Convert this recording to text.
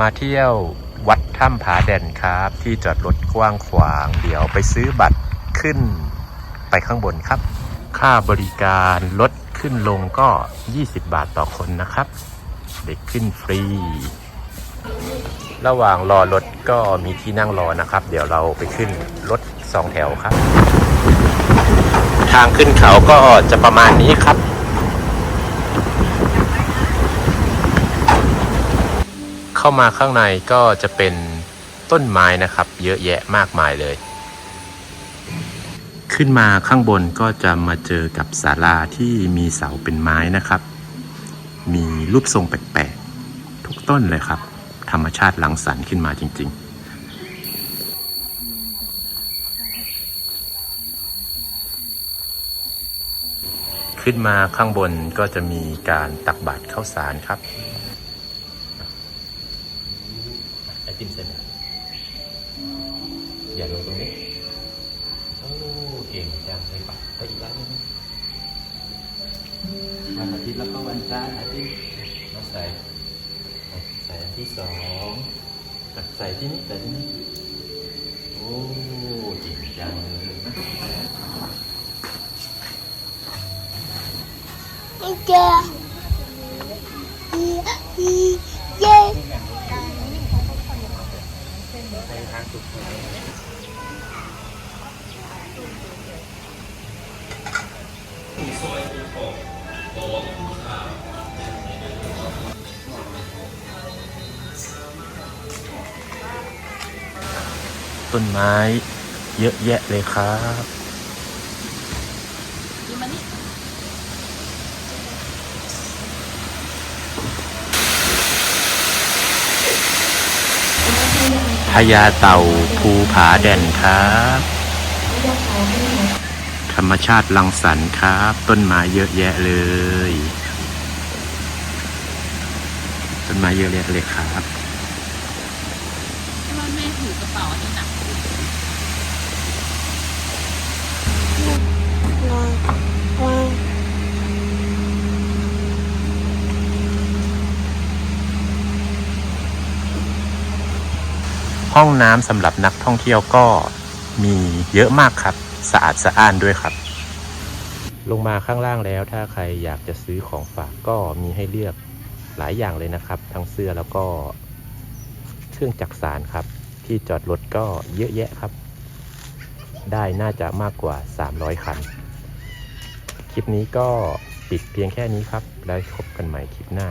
มาเที่ยววัดถ้ำผาแด่นครับ ที่จอดรถกว้างขวาง เดี๋ยวไปซื้อบัตรขึ้นไปข้างบนครับ ค่าบริการลดขึ้นลงก็ 20 บาทต่อคนนะครับ เด็กขึ้นฟรี ระหว่างรอรถก็มีที่นั่งรอนะครับ เดี๋ยวเราไปขึ้นรถสองแถวครับ ทางขึ้นเขาก็จะประมาณนี้ครับ เข้ามาข้างในก็จะเป็นต้นไม้นะครับ เยอะแยะมากมายเลย ขึ้นมาข้างบนก็จะมาเจอกับศาลาที่มีเสาเป็นไม้นะครับ มีรูปทรงแปลกๆ ทุกต้นเลยครับ ธรรมชาติหลังสรรค์ขึ้นมาจริง ๆขึ้นมาข้างบนก็จะมีการตักบาตรข้าวสารครับ ไอติมเสร็จแล้วอย่าลงตรงนี้โอ้เก่งจังเลยปะไปอีกร้านหนึงวันอาทิตย์แล้วก็วันจันทร์อาทิตย์มาใส่ใส่อันที่สองอะใส่ที่นี่ใส่ที่นี่โอ้เก่งจังเลยนะเจอ ต้นไม้ เยอะแยะเลยครับพญาเต่าภูผาแด่นครับ ธรรมชาติลังสรรค์ครับ ต้นไม้เยอะแยะเลย ต้นไม้เยอะแยะเลยครับว่าแม่ถือกระเป๋าอันนี้หนัก ห้องน้ำสำหรับนักท่องเที่ยวก็มีเยอะมากครับ สะอาดสะอ้านด้วยครับ ลงมาข้างล่างแล้วถ้าใครอยากจะซื้อของฝากก็มีให้เลือกหลายอย่างเลยนะครับ ทั้งเสื้อแล้วก็เครื่องจักสานครับ ที่จอดรถก็เยอะแยะครับ ได้น่าจะมากกว่า 300 คัน คลิปนี้ก็ปิดเพียงแค่นี้ครับ แล้วพบกันใหม่คลิปหน้า